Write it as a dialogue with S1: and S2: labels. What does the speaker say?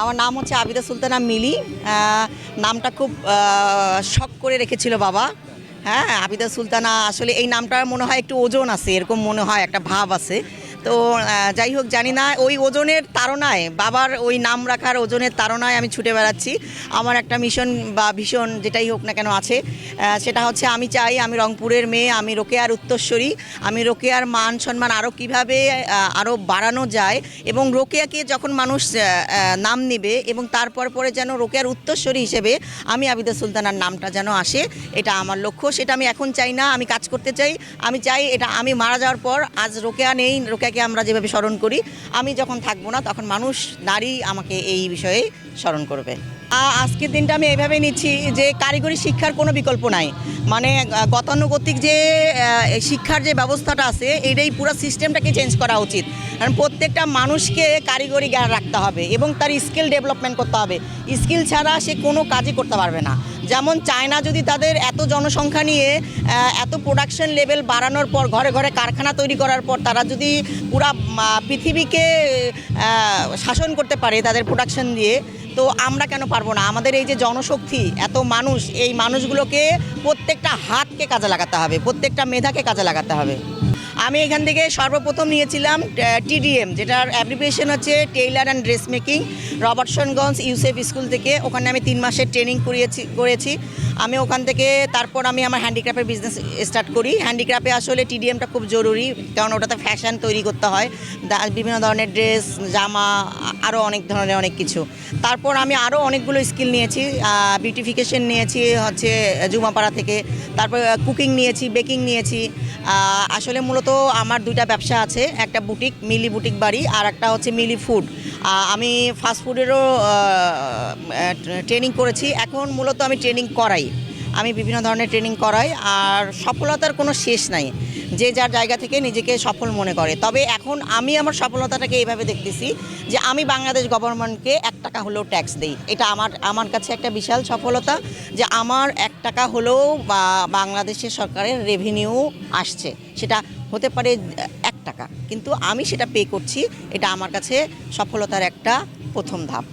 S1: আমার নাম হচ্ছে আবিদা সুলতানা মিলি। নামটা খুব শখ করে রেখেছিল বাবা। হ্যাঁ আবিদা সুলতানা আসলে এই নামটার মনে হয় একটু ওজন আছে, এরকম মনে হয়, একটা ভাব আছে। তো যাই হোক, জানি না, ওই ওজনের তাড়নায়, বাবার ওই নাম রাখার ওজনের তাড়নায় আমি ছুটে বেড়াচ্ছি। আমার একটা মিশন বা ভীষণ যেটাই হোক না কেন আছে সেটা হচ্ছে আমি চাই আমি রংপুরের মেয়ে, আমি রোকেয়ার উত্তরস্বরী আমি রোকেয়ার মান সম্মান আরও কীভাবে আরও বাড়ানো যায় এবং রোকেয়াকে যখন মানুষ নাম নেবে এবং তারপর পরে যেন রোকেয়ার উত্তরস্বরী হিসেবে আমি আবিদা সুলতানার নামটা যেন আসে, এটা আমার লক্ষ্য। সেটা আমি এখন চাই না, আমি কাজ করতে চাই। আমি চাই এটা, আমি মারা যাওয়ার পর আজ রোকেয়া নেই রোকেয়াকে আমরা যেভাবে স্মরণ করি, আমি যখন থাকব না তখন মানুষ, নারী আমাকে এই বিষয়ে স্মরণ করবে। আজকের দিনটা আমি এভাবে নিচ্ছি যে কারিগরি শিক্ষার কোনো বিকল্প নাই। মানে গতানুগতিক যে শিক্ষার যে ব্যবস্থাটা আছে, এটাই পুরো সিস্টেমটাকে চেঞ্জ করা উচিত। কারণ প্রত্যেকটা মানুষকে কারিগরি জ্ঞান রাখতে হবে এবং তার স্কিল ডেভেলপমেন্ট করতে হবে। স্কিল ছাড়া সে কোনো কাজই করতে পারবে না। যেমন চায়না যদি তাদের এত জনসংখ্যা নিয়ে এত প্রোডাকশন লেভেল বাড়ানোর পর, ঘরে ঘরে কারখানা তৈরি করার পর তারা যদি পুরা পৃথিবীকে শাসন করতে পারে তাদের প্রোডাকশন দিয়ে, তো আমরা কেন পারব না? আমাদের এই যে জনশক্তি, এত মানুষ, এই মানুষগুলোকে প্রত্যেকটা হাতকে কাজে লাগাতে হবে, প্রত্যেকটা মেধাকে কাজে লাগাতে হবে। আমি এখান থেকে সর্বপ্রথম নিয়েছিলাম টিডিএম যেটার অ্যাপ্লিকেশন হচ্ছে tailor and dress making Robertsganj Yusuf school থেকে। ওখানে আমি তিন মাসের ট্রেনিং করিয়েছি, করেছি। আমি ওখান থেকে তারপর আমি আমার হ্যান্ডিক্রাফটের বিজনেস স্টার্ট করি। হ্যান্ডিক্রাফটে আসলে টিডিএমটা খুব জরুরি, কারণ ওটাতে ফ্যাশন তৈরি করতে হয়। বিভিন্ন ধরনের ড্রেস জামা আরও অনেক ধরনের অনেক কিছু। তারপর আমি আরও অনেকগুলো স্কিল নিয়েছি বিউটিফিকেশন নিয়েছি, হচ্ছে জুমাপাড়া থেকে। তারপর কুকিং নিয়েছি বেকিং নিয়েছি। আসলে মূলত আমার দুইটা ব্যবসা আছে, একটা বুটিক, মিলি বুটিক বাড়ি আর একটা হচ্ছে মিলি ফুড। আমি ফাস্টফুডেরও ট্রেনিং করেছি। এখন মূলত আমি ট্রেনিং করাই। আমি বিভিন্ন ধরনের ট্রেনিং করাই আর সফলতার কোনো শেষ নাই। যে যার জায়গা থেকে নিজেকে সফল মনে করে। তবে এখন আমি আমার সফলতাটাকে এইভাবে দেখতেছি যে আমি বাংলাদেশ গভর্নমেন্টকে এক টাকা হলেও ট্যাক্স দিই। এটা আমার আমার কাছে একটা বিশাল সফলতা যে আমার এক টাকা হলেও বা বাংলাদেশের সরকারের রেভিনিউ আসছে। সেটা হতে পারে এক টাকা। কিন্তু আমি সেটা পে করছি, এটা আমার কাছে সফলতার একটা প্রথম ধাপ।